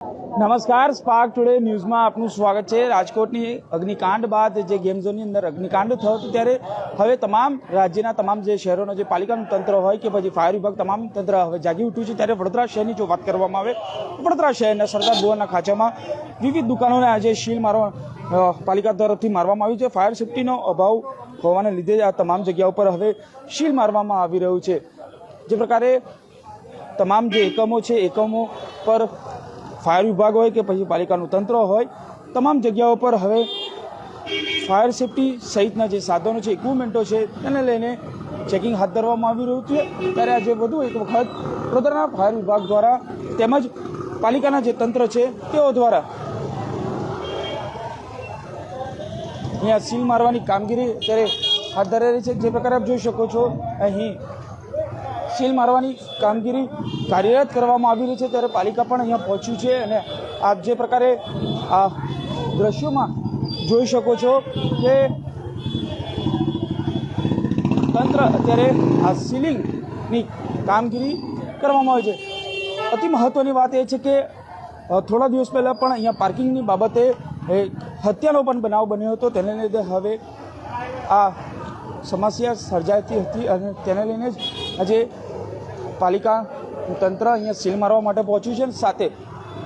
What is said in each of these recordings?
નમસ્કાર spark today ન્યૂઝમાં આપનું સ્વાગત છે. રાજકોટની અગ્નિકાંડ બાદ જે ગેમ ઝોનની અંદર અગ્નિકાંડ થયો હતો ત્યારે હવે તમામ રાજ્યના તમામ જે શહેરોનો જે પાલિકાનું તંત્ર હોય કે પછી ફાયર વિભાગ તમામ તંત્ર હવે જાગી ઉઠ્યું છે. ત્યારે વડોદરા શહેરની જો વાત કરવામાં આવે, વડોદરા શહેરના સરદાર ભુવનના ખાંચામાં વિવિધ દુકાનોને આજે શીલ મારવા પાલિકા તરફથી મારવામાં આવ્યું છે. ફાયર સેફટીનો અભાવ હોવાને લીધે આ તમામ જગ્યા ઉપર હવે શીલ મારવામાં આવી રહ્યું છે. જે પ્રકારે તમામ જે એકમો છે, એકમો પર ફાયર વિભાગ હોય કે પછી પાલિકાનું તંત્ર હોય, તમામ જગ્યાઓ પર હવે ફાયર સેફટી સહિતના જે સાધનો છે ઇક્વિપમેન્ટો છે, તેને લઈને ચેકિંગ હાથ ધરવામાં આવી રહ્યું છે. ત્યારે આજે વધુ એક વખત વડોદરાના ફાયર વિભાગ દ્વારા તેમજ પાલિકાના જે તંત્ર છે, તેઓ દ્વારા અહીંયા સીલ મારવાની કામગીરી અત્યારે હાથ ધરાઈ છે. જે પ્રકારે આપ જોઈ શકો છો, અહીં સીલ મારવાની કામગીરી કાર્યરત કરવામાં આવી રહી છે, ત્યારે પાલિકા પણ અહીંયા પહોંચ્યું છે અને આપ જે પ્રકારે આ દ્રશ્યોમાં જોઈ શકો છો કે તંત્ર અત્યારે આ સીલિંગની કામગીરી કરવામાં આવે છે. અતિ મહત્ત્વની વાત એ છે કે થોડા દિવસ પહેલાં પણ અહીંયા પાર્કિંગની બાબતે હત્યાનો પણ બનાવ બન્યો હતો, તેને લીધે હવે આ સમસ્યા સર્જાતી હતી અને તેને લઈને જ આજે પાલિકા તંત્ર અહીંયા સીલ મારવા માટે પહોંચ્યું છે અને સાથે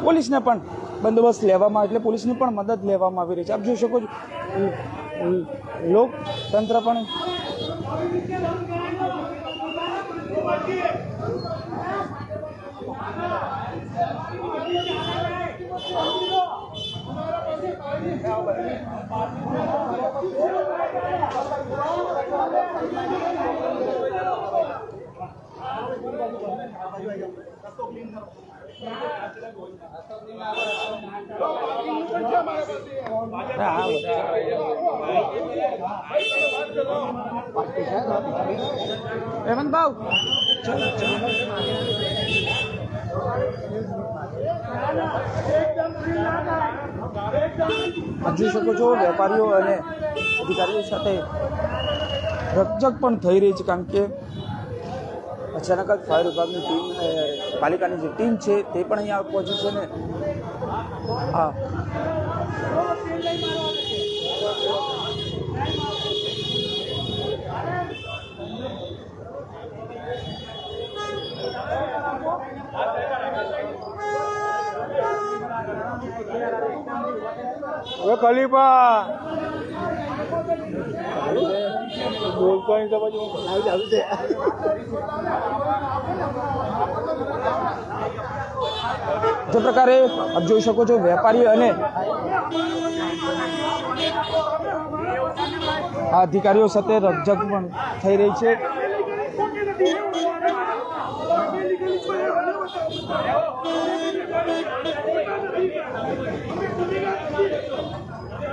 પોલીસને પણ બંદોબસ્ત લેવામાં એટલે પોલીસની પણ મદદ લેવામાં આવી રહી છે. આપ જોઈ શકો છો લોકતંત્ર પણ પણ હા, હેમંત ભાવ જોઈ શકો છો, વેપારીઓ અને અધિકારીઓ સાથે રકજક પણ થઈ રહી છે, કારણ કે અચાનક જ ફાયર વિભાગની ટીમ પાલિકાની જે ટીમ છે, તે પણ અહીંયા પહોંચી છે ને? હા. ખલીફા. જે પ્રકારે આપ જોઈ શકો છો વેપારી અને અધિકારીઓ સાથે રકઝક પણ થઈ રહી છે.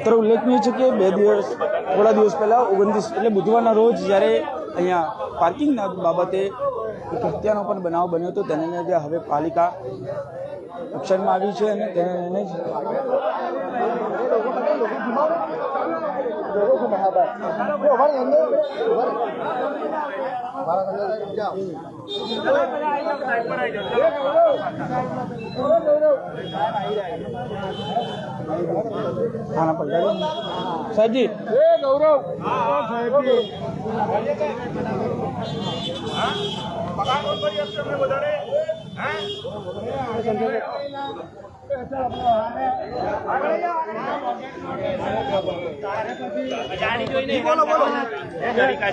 ત્યારે ઉલ્લેખનીય છે કે બે દિવસ, થોડા દિવસ પહેલાં ઓગણત્રીસ, એટલે બુધવારના રોજ જ્યારે અહીંયા પાર્કિંગના બાબતે એક હત્યાનો પણ બનાવ બન્યો હતો. તેને લીધે હવે પાલિકા એક્શનમાં આવી છે અને તેને જ ખાના પલટાડી સાહેબજી. એ ગૌરવ. સાહેબજી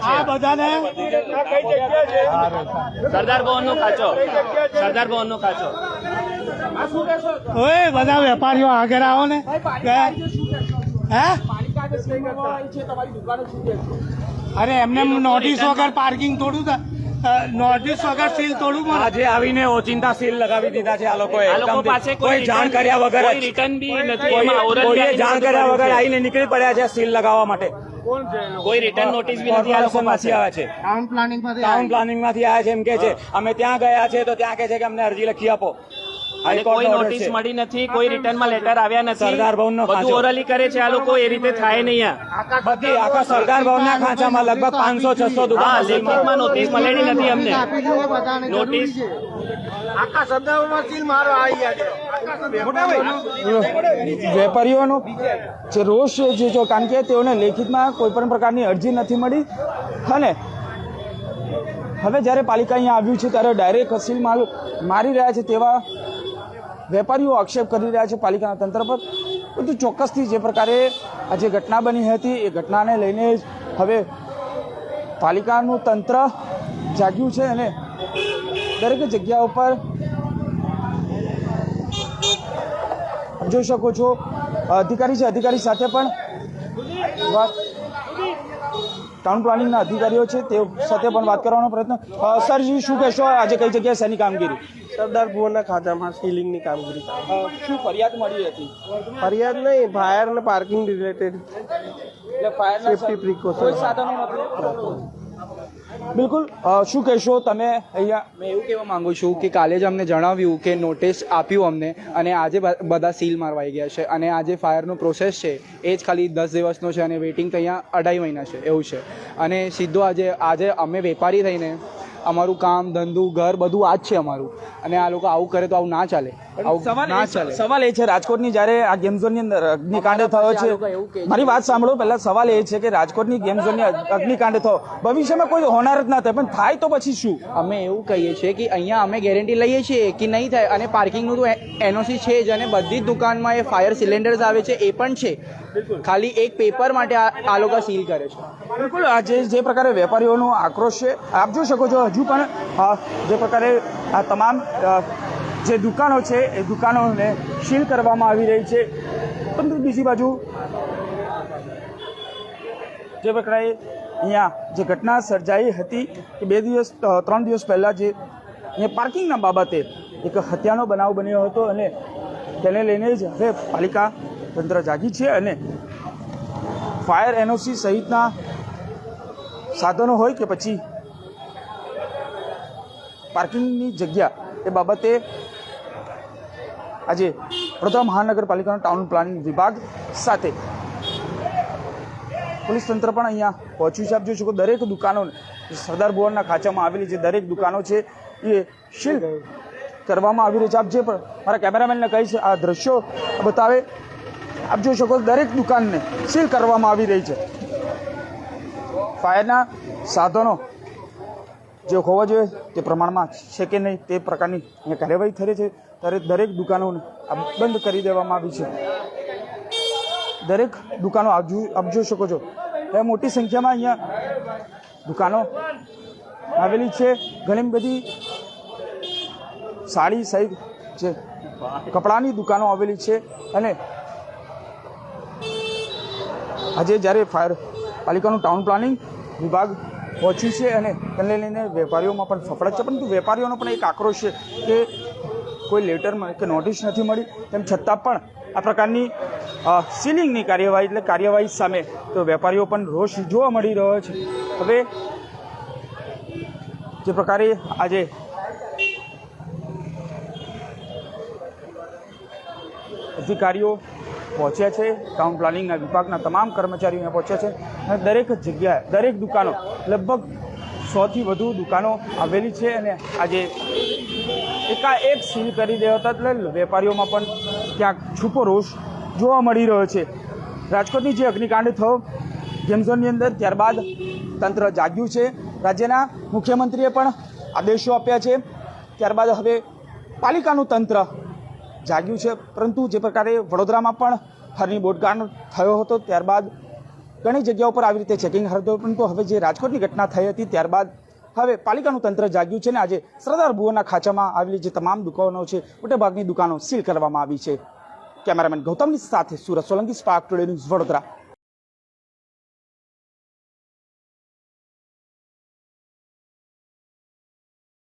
આ બધાને આ કઈ જગ્યા છે સરદાર ભવન નો ખાચો. સરદાર ભવન નો ખાચો. ઓય બધા વેપારીઓ આગળ આવો ને. હે? અરે એમને નોટિસ વગર પાર્કિંગ થોડું થ- અ, નોટિસ વગર સીલ થોડું આજે આવીને ઓચિંતા સીલ લગાવી દીધા છે આ લોકો કોઈ જાણ કર્યા વગર રિટર્ન બી નથી. કોઈએ એમાં oral કોઈએ bી જાણ કર્યા વગર આવીને નીકળી પડ્યા છે સીલ લગાવવા માટે. કોઈ રિટર્ન નોટિસ બી નથી આ લોકો પાસે. કોર્પોરેશનમાંથી આવે છે. ટાઉન પ્લાનિંગ ટાઉન પ્લાનિંગમાંથી આવ્યા છે એમ કે છે. અમે ત્યાં ગયા છે તો ત્યાં કે છે કે અમને અરજી લખી આપો. અને કોઈ નોટિસ મળી નથી કોઈ રિટર્નમાં લેટર આવ્યા નથી. સરદાર ભવનનો બધું ખાંચો. ઓરલી કરે છે આ લોકો એ રીતે થાય નહીં બધી આખા સરદાર ભવનના ખાંચામાં લગભગ પાંચસો છસો લેખિતમાં નોટિસ મળેલી નથી અમને. નોટિસ આખા સંદર્ભમાં સીલ મારો આવી ગયા વેપારીઓનો જે રોષ છે જે જો કારણ કે તેઓને લેખિતમાં કોઈ પણ પ્રકારની અરજી નથી મળી. અને હવે જ્યારે પાલિકા અહીંયા આવ્યું છે ત્યારે ડાયરેક્ટ સીલ માલ મારી રહ્યા છે તેવા વેપારીઓ આક્ષેપ કરી રહ્યા છે પાલિકાના તંત્ર પર. પરંતુ ચોક્કસથી જે પ્રકારે આ જે ઘટના બની હતી, એ ઘટનાને લઈને જ હવે પાલિકાનું તંત્ર જાગ્યું છે અને દરેક જગ્યા ઉપર જોઈ શકો છો, અધિકારી છે, અધિકારી સાથે પણ વાત ટાઉન પ્લાનિંગના અધિકારીઓ છે તે સાથે પણ વાત કરવાનો પ્રયત્ન. સરજી શું કહેશો? આજે કઈ જગ્યાએ શેની કામગીરી? સરદાર ભુવનના ખાતામાં સીલિંગની કામગીરી શું ફરિયાદ મળી હતી? ફરિયાદ નહીં ફાયર અને પાર્કિંગ રિલેટેડ. એટલે ફાયર Safety પ્રિકોશન કોઈ સાધનો નથી બિલકુલ શું કહેશો તમે અહીંયા? મેં એવું કહેવા માંગુ છું કે કાલે જ અમને જણાવ્યું કે નોટિસ આપ્યું અમને અને આજે બધા સીલ મારવાઈ ગયા છે અને આજે ફાયરનો પ્રોસેસ છે, એ જ ખાલી દસ દિવસનો છે અને વેઇટિંગ તો અહીંયા અઢાઈ મહિના છે, એવું છે. અને સીધો આજે આજે અમે વેપારી થઈને, અમારું કામ, ધંધું, ઘર બધું આ જ છે અમારું. અને આ લોકો આવું કરે તો આવું ના ચાલે. સવાલ એ- છે. રાજકોટની જ્યારે આ ગેમ ઝોનની અંદર અગ્નિકાંડ થયો છે. મારી વાત સાંભળો પહેલા સવાલ એ છે કે રાજકોટની ગેમ ઝોનની અગ્નિકાંડ થયો. ભવિષ્યમાં કોઈ હોનાર જ ના થાય પણ થાય તો પછી શું? અમે એવું કહીએ છીએ કે અહીંયા અમે ગેરંટી લઈએ છીએ કે નહીં થાય અને પાર્કિંગનું તો એનઓસી છે જ અને બધી જ દુકાનમાં એ ફાયર સિલિન્ડર્સ આવે છે એ પણ છે. ખાલી એક પેપર માટે આ લોકો સીલ કરે છે. બિલકુલ આજે જે પ્રકારે વેપારીઓનો આક્રોશ છે આપ જોઈ શકો છો હજુ પણ જે પ્રકારે આ તમામ જે દુકાનો છે, એ દુકાનોને સીલ કરવામાં આવી રહી છે. પરંતુ બીજી બાજુ, જે પ્રકારે અહીંયા જે ઘટના સર્જાઈ હતી કે બે દિવસ ત્રણ દિવસ પહેલાં જે અહીંયા પાર્કિંગના બાબતે એક હત્યાનો બનાવ બન્યો હતો અને તેને લઈને જ હવે પાલિકા તંત્ર જાગી છે અને ફાયર એનઓસી સહિતના સાધનો હોય કે પછી પાર્કિંગની જગ્યા એ બાબતે આજે વડોદરા મહાનગરપાલિકાનો ટાઉન પ્લાનિંગ વિભાગ સાથે. પોલીસ તંત્ર પણ અહીંયા પહોંચ્યું છે. આપ જોઈ શકો દરેક દુકાનો, સરદાર ભુવનના ખાંચામાં આવેલી જે દરેક દુકાનો છે, એ શીલ કરવામાં આવી રહી છે. આપ જે મારા કેમેરામેનને કહીશ આ દ્રશ્યો બતાવે, આપ જોઈ શકો દરેક દુકાનને સીલ કરવામાં આવી રહી છે. ફાયરના સાધનો જે હોવા જોઈએ, તે પ્રમાણમાં છે કે નહીં, તે પ્રકારની અહીંયા કાર્યવાહી થઈ રહી છે. ત્યારે દરેક દુકાનોને બંધ કરી દેવામાં આવી છે. દરેક દુકાનો આપ જોઈ શકો છો. એ મોટી સંખ્યામાં અહીંયા દુકાનો આવેલી છે. ઘણી બધી સાડી સહિત છે કપડાની દુકાનો આવેલી છે અને આજે જ્યારે ફાયર પાલિકાનું ટાઉન પ્લાનિંગ વિભાગ પહોંચ્યું છે અને તેને લઈને વેપારીઓમાં પણ ફફડાટ છે. પરંતુ વેપારીઓનો પણ એક આક્રોશ છે કે કોઈ લેટર કે નોટિસ નથી મળી, તેમ છતાં પણ આ પ્રકારની સીલિંગની કાર્યવાહી એટલે કાર્યવાહી સામે તો વેપારીઓ પણ રોષ જોવા મળી રહ્યો છે. હવે જે પ્રકારે આજે અધિકારીઓ પહોંચ્યા છે ટાઉન પ્લાનિંગના વિભાગના તમામ કર્મચારીઓ પહોંચ્યા છે અને દરેક જગ્યાએ, દરેક દુકાનો, લગભગ સોથી વધુ દુકાનો આવેલી છે અને આજે એકાએક સીલ કરી દેવા હતા એટલે વેપારીઓમાં પણ ક્યાંક છૂપો રોષ જોવા મળી રહ્યો છે. રાજકોટની જે અગ્નિકાંડ થયો, ગેમ ઝોનની અંદર ત્યારબાદ તંત્ર જાગ્યું છે. રાજ્યના મુખ્યમંત્રીએ પણ આદેશો આપ્યા છે. ત્યારબાદ હવે પાલિકાનું તંત્ર જાગ્યું છે. પરંતુ જે પ્રકારે વડોદરામાં પણ હરની બોટકાંડ થયો હતો, ત્યારબાદ ઘણી જગ્યાઓ પર આવી રીતે ચેકિંગ હતું પરંતુ હવે જે રાજકોટની ઘટના થઈ હતી, ત્યારબાદ હવે પાલિકાનું તંત્ર જાગ્યું છે ને આજે સરદાર ભુવનના ખાંચામાં આવેલી જે તમામ દુકાનો છે, મોટેભાગની દુકાનો સીલ કરવામાં આવી છે. કેમેરામેન ગૌતમની સાથે Surat Solanki, Spark Today news Vadodara.